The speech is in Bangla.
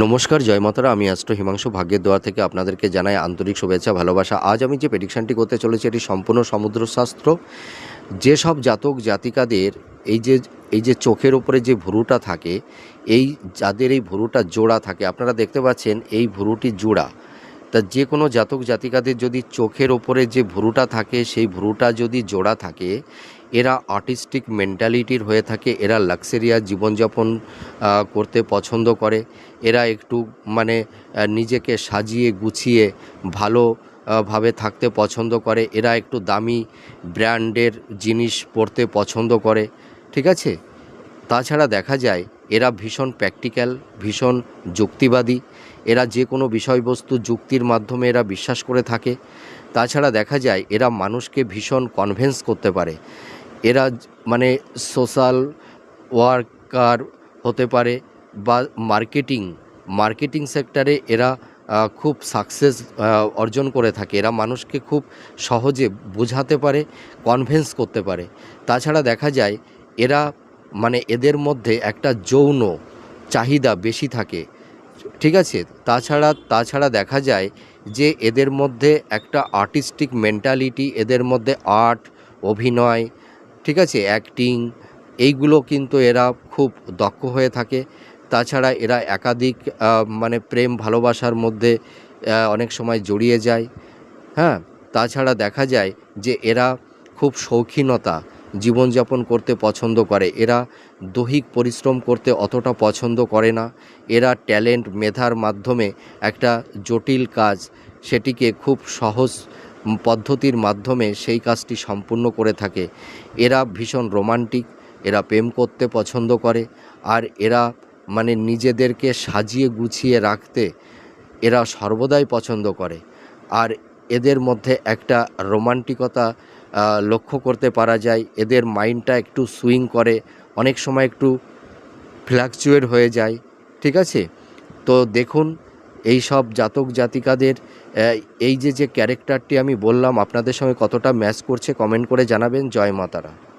নমস্কার, জয় মাতারা। আমি অ্যাস্ট্রো হিমাংশু ভাগ্যের দোয়া থেকে আপনাদেরকে জানাই আন্তরিক শুভেচ্ছা, ভালোবাসা। আজ আমি যে প্রেডিকশানটি করতে চলেছি, এটি সম্পূর্ণ সমুদ্রশাস্ত্র। যেসব জাতক জাতিকাদের এই যে এই যে চোখের ওপরে যে ভুরুটা থাকে, এই যাদের এই ভুরুটা জোড়া থাকে, আপনারা দেখতে পাচ্ছেন এই ভুরুটি জোড়া। তা যে কোনো জাতক জাতিকাদের যদি চোখের ওপরে যে ভুরুটা থাকে, সেই ভুরুটা যদি জোড়া থাকে এরা আর্টিস্টিক মেন্টালিটির হয়ে থাকে, এরা লাক্সারিয়া জীবনযাপন করতে পছন্দ করে। এরা একটু মানে নিজেকে সাজিয়ে গুছিয়ে ভালো ভাবে থাকতে পছন্দ করে। এরা একটু দামি ব্র্যান্ডের জিনিস পরতে পছন্দ করে, ঠিক আছে? তাছাড়া দেখা যায়, এরা ভীষণ প্র্যাকটিক্যাল ভীষণ যুক্তিবাদী। এরা যে কোনো বিষয়বস্তু যুক্তির মাধ্যমে এরা বিশ্বাস করে থাকে। তাছাড়া দেখা যায়, এরা মানুষকে ভীষণ কনভেন্স করতে পারে। এরা মানে সোশ্যাল ওয়ার্কার হতে পারে বা মার্কেটিং মার্কেটিং সেক্টরে এরা খুব সাকসেস অর্জন করে থাকে। এরা মানুষকে খুব সহজে বোঝাতে পারে, কনভেন্স করতে পারে। তাছাড়া দেখা যায়, এরা মানে এদের মধ্যে একটা যৌন চাহিদা বেশি থাকে। ঠিক আছে? তাছাড়া তাছাড়া দেখা যায় যে এদের মধ্যে একটা আর্টিস্টিক মেন্টালিটি, এদের মধ্যে আর্ট, অভিনয় ঠিক আছে? অ্যাক্টিং এইগুলো কিন্তু এরা খুব দক্ষ হয়ে থাকে। তাছাড়া এরা একাধিক মানে প্রেম ভালোবাসার মধ্যে অনেক সময় জড়িয়ে যায়। হ্যাঁ? তাছাড়া দেখা যায় যে এরা খুব শৌখিনতা, জীবনযাপন করতে পছন্দ করে। এরা দৈহিক পরিশ্রম করতে অতটা পছন্দ করে না। এরা ট্যালেন্ট, মেধার মাধ্যমে একটা জটিল কাজ, সেটিকে খুব সহজ পদ্ধতির মাধ্যমে সেই কাজটি সম্পূর্ণ করে থাকে। এরা ভীষণ রোমান্টিক, এরা প্রেম করতে পছন্দ করে, আর এরা মানে নিজেদেরকে সাজিয়ে গুছিয়ে রাখতে এরা সর্বদাই পছন্দ করে। আর এদের মধ্যে একটা রোমান্টিকতা লক্ষ্য করতে পারা যায়। এদের মাইন্ডটা একটু সুইং করে, অনেক সময় একটু ফ্ল্যাকচুয়েট হয়ে যায়, ঠিক আছে? তো দেখুন, এই সব জাতক জাতিকাদের এই যে যে ক্যারেক্টারটি আমি বললাম, আপনাদের সঙ্গে কতটা ম্যাচ করছে কমেন্ট করে জানাবেন। জয় মাতারা।